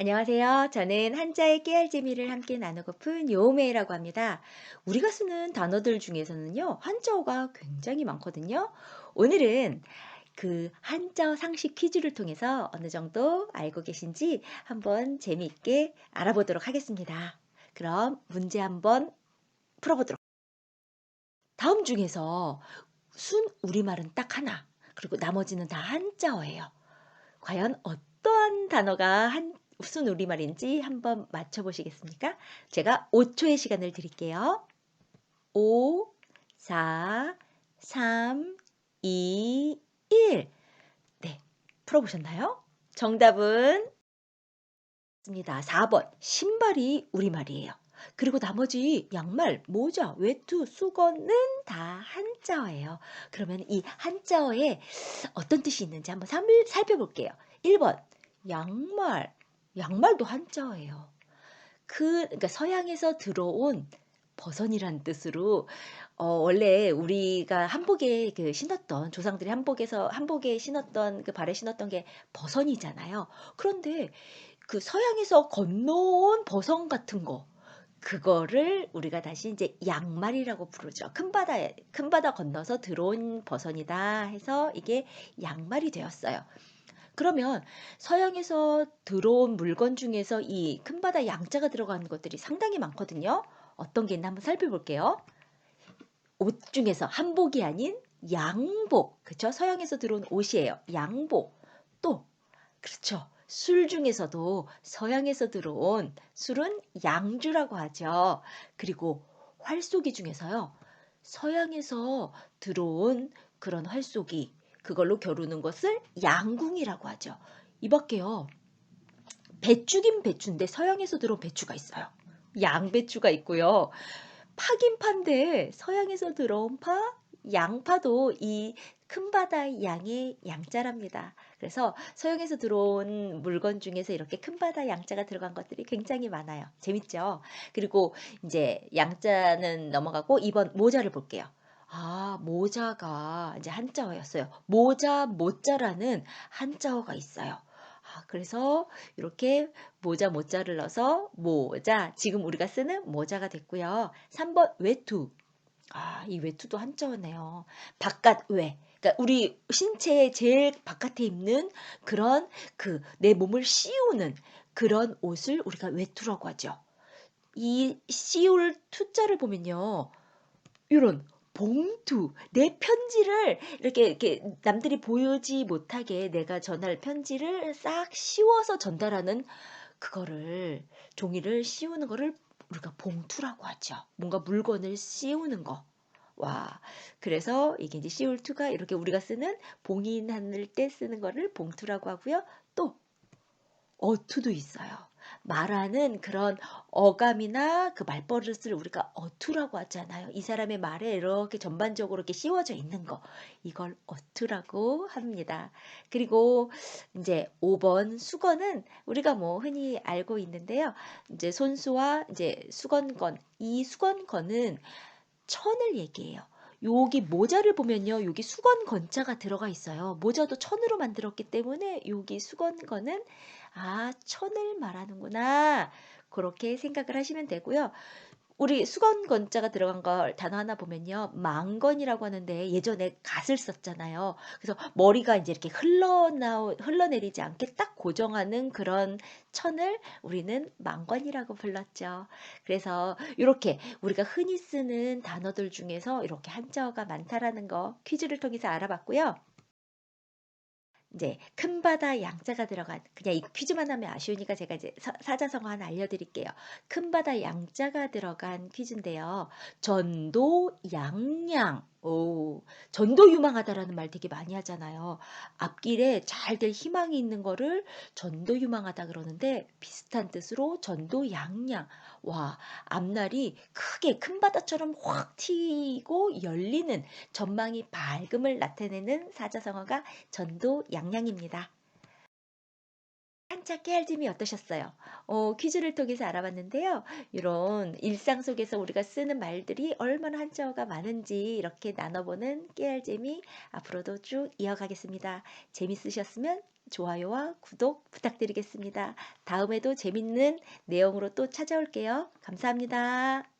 안녕하세요. 저는 한자의 깨알 재미를 함께 나누고픈 요메이라고 합니다. 우리가 쓰는 단어들 중에서는요, 한자어가 굉장히 많거든요. 오늘은 그 한자어 상식 퀴즈를 통해서 어느 정도 알고 계신지 한번 재미있게 알아보도록 하겠습니다. 그럼 문제 한번 풀어보도록. 다음 중에서 순 우리말은 딱 하나, 그리고 나머지는 다 한자어예요. 과연 어떠한 단어가 한, 무슨 우리말인지 한번 맞춰보시겠습니까? 제가 5초의 시간을 드릴게요. 5, 4, 3, 2, 1. 네, 풀어보셨나요? 정답은 입니다. 4번. 신발이 우리말이에요. 그리고 나머지 양말, 모자, 외투, 수건은 다 한자어예요. 그러면 이 한자어에 어떤 뜻이 있는지 한번 삼- 살펴볼게요. 1번. 양말. 양말도 한자어예요. 그 그러니까 서양에서 들어온 버선이라는 뜻으로 어 원래 우리가 한복에 그 신었던 조상들이 한복에서 한복에 신었던 그 발에 신었던 게 버선이잖아요. 그런데 그 서양에서 건너온 버선 같은 거 그거를 우리가 다시 이제 양말이라고 부르죠. 큰 바다에 큰 바다 건너서 들어온 버선이다 해서 이게 양말이 되었어요. 그러면 서양에서 들어온 물건 중에서 이 큰 바다 양자가 들어가는 것들이 상당히 많거든요. 어떤 게 있나 한번 살펴볼게요. 옷 중에서 한복이 아닌 양복. 그쵸? 서양에서 들어온 옷이에요. 양복. 또, 그렇죠. 술 중에서도 서양에서 들어온 술은 양주라고 하죠. 그리고 활쏘기 중에서요. 서양에서 들어온 그런 활쏘기, 그걸로 겨루는 것을 양궁이라고 하죠. 이 밖에요. 배추긴 배추인데 서양에서 들어온 배추가 있어요. 양배추가 있고요. 파긴 파인데 서양에서 들어온 파, 양파도 이 큰 바다 양의 양자랍니다. 그래서 서양에서 들어온 물건 중에서 이렇게 큰 바다 양자가 들어간 것들이 굉장히 많아요. 재밌죠? 그리고 이제 양자는 넘어가고 이번 모자를 볼게요. 아, 모자가 이제 한자어였어요. 모자, 모자라는 한자어가 있어요. 아, 그래서 이렇게 모자, 모자를 넣어서 모자, 지금 우리가 쓰는 모자가 됐고요. 3번 외투. 아, 이 외투도 한자어네요. 바깥 외. 그러니까 우리 신체의 제일 바깥에 입는 그런 그 내 몸을 씌우는 그런 옷을 우리가 외투라고 하죠. 이 씌울 투자를 보면요. 이런 봉투, 내 편지를 이렇게 이렇게 남들이 보지 못하게 내가 전할 편지를 싹 씌워서 전달하는 그거를 종이를 씌우는 거를 우리가 봉투라고 하죠. 뭔가 물건을 씌우는 거. 와, 그래서 이게 이제 씌울 투가 이렇게 우리가 쓰는 봉인할 때 쓰는 거를 봉투라고 하고요. 또 어투도 있어요. 말하는 그런 어감이나 그 말버릇을 우리가 어투라고 하잖아요. 이 사람의 말에 이렇게 전반적으로 이렇게 씌워져 있는 거. 이걸 어투라고 합니다. 그리고 이제 5번 수건은 우리가 뭐 흔히 알고 있는데요. 이제 손수와 이제 수건건. 이 수건건은 천을 얘기해요. 여기 모자를 보면요. 여기 수건 건자가 들어가 있어요. 모자도 천으로 만들었기 때문에 여기 수건 건은 아, 천을 말하는구나. 그렇게 생각을 하시면 되고요. 우리 수건 건자가 들어간 걸 단어 하나 보면요. 망건이라고 하는데 예전에 갓을 썼잖아요. 그래서 머리가 이제 이렇게 흘러나오, 흘러내리지 않게 딱 고정하는 그런 천을 우리는 망건이라고 불렀죠. 그래서 이렇게 우리가 흔히 쓰는 단어들 중에서 이렇게 한자어가 많다라는 거 퀴즈를 통해서 알아봤고요. 이제 큰 바다 양자가 들어간 그냥 이 퀴즈만 하면 아쉬우니까 제가 이제 사, 사자성어 하나 알려드릴게요. 큰 바다 양자가 들어간 퀴즈인데요. 전도 양양. 오, 전도 유망하다라는 말 되게 많이 하잖아요. 앞길에 잘 될 희망이 있는 거를 전도 유망하다 그러는데 비슷한 뜻으로 전도 양양. 와, 앞날이 크게 큰 바다처럼 확 튀고 열리는 전망이 밝음을 나타내는 사자성어가 전도 양양입니다. 한자 깨알잼이 어떠셨어요? 어, 퀴즈를 통해서 알아봤는데요. 이런 일상 속에서 우리가 쓰는 말들이 얼마나 한자어가 많은지 이렇게 나눠보는 깨알잼이 앞으로도 쭉 이어가겠습니다. 재밌으셨으면 좋아요와 구독 부탁드리겠습니다. 다음에도 재밌는 내용으로 또 찾아올게요. 감사합니다.